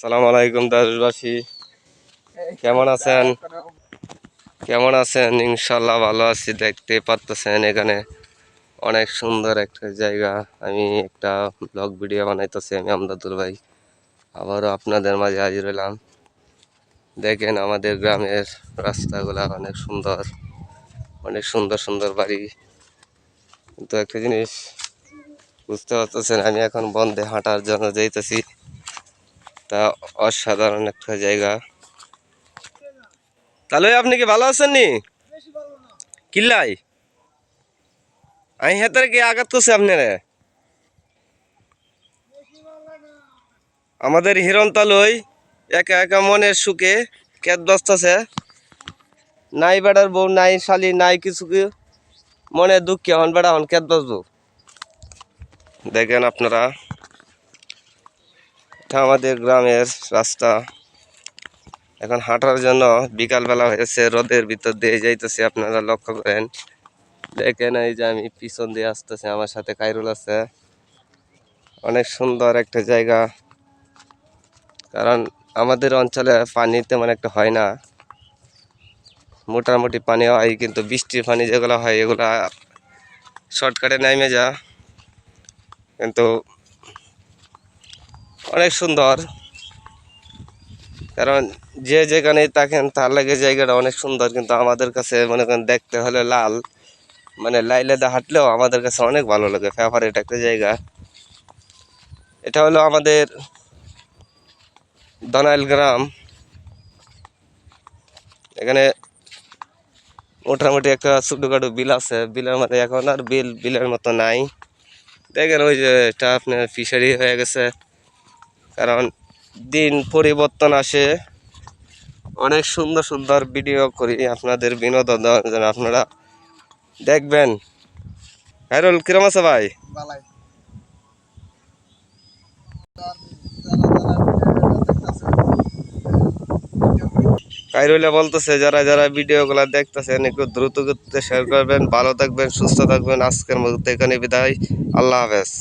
সালাম আলাইকুম দাসবাসী কেমন আছেন? কেমন আছেন? ইনশাল্লাহ ভালো আছি, দেখতে পারতেছেন এখানে। অনেক সুন্দর একটা জায়গা। আমি একটা ব্লগ ভিডিও বানাইতেছি আমি, আমদাদুল ভাই। আবারও আপনাদের মাঝে হাজির হলাম দেখেন আমাদের গ্রামের রাস্তাগুলা অনেক সুন্দর। অনেক সুন্দর সুন্দর বাড়ি। কিন্তু একটা জিনিস বুঝতে পারতেছেন, আমি এখন বন্ধে হাঁটার জন্য যাইতেছি। তা অসাধারণ একটা জায়গা। তাহলে আপনি কি ভালো আছেন নি? কিল্লাই? আমি হেতারে কি আঘাত করছে আপনারে? আমাদের হিরণ তালুই একা একা মনের সুখে কেত বসতেছে নাই বেড়ার বউ, নাই শালি, নাই কিছু মনে দুঃখে হন বেড়া হন কেত বসবো দেখেন আপনারা। এটা আমাদের গ্রামের রাস্তা। এখন হাঁটার জন্য বিকালবেলা হয়েছে, রোদের ভিতর দিয়ে যাইতেছি, আপনারা লক্ষ্য করেন। দেখেন এই যে আমি পিছন দিয়ে আসতেছি, আমার সাথে কাইরুল আছে। অনেক সুন্দর একটা জায়গা। কারণ আমাদের অঞ্চলে পানি তেমন একটা হয় না। মোটামুটি পানি হয়, কিন্তু বৃষ্টির পানি যেগুলো হয়, এগুলা শর্টকাটে নাইমে যা কিন্তু অনেক সুন্দর। কারণ যে যেখানে থাকেন, তার লাগে জায়গাটা অনেক সুন্দর। কিন্তু আমাদের কাছে মনে করেন দেখতে হলে লাল। মানে লাইলেদা হাঁটলেও আমাদের কাছে অনেক ভালো লাগে। ফেভারিট একটা জায়গা। এটা হলো আমাদের দনাইল গ্রাম। এখানে মোটামুটি একটা ছোটোখাটো বিল আছে। বিলের মধ্যে এখন আর বিল, বিলের মতো নাই। দেখেন ওই যে এটা আপনার ফিশারি হয়ে গেছে। কারণ দিন পরিবর্তন আসে। অনেক সুন্দর সুন্দর ভিডিও করি আপনাদের বিনোদন দেওয়ার আপনারা দেখবেন। হ্যারুল কিরম আছে ভাই? কাইরুলে বলতেছে যারা যারা ভিডিওগুলো দেখতেছেন একটু দ্রুত গতিতে শেয়ার করবেন ভালো থাকবেন সুস্থ থাকবেন। আজকের মধ্যে এখানে বিদায়। আল্লাহ হাফেজ।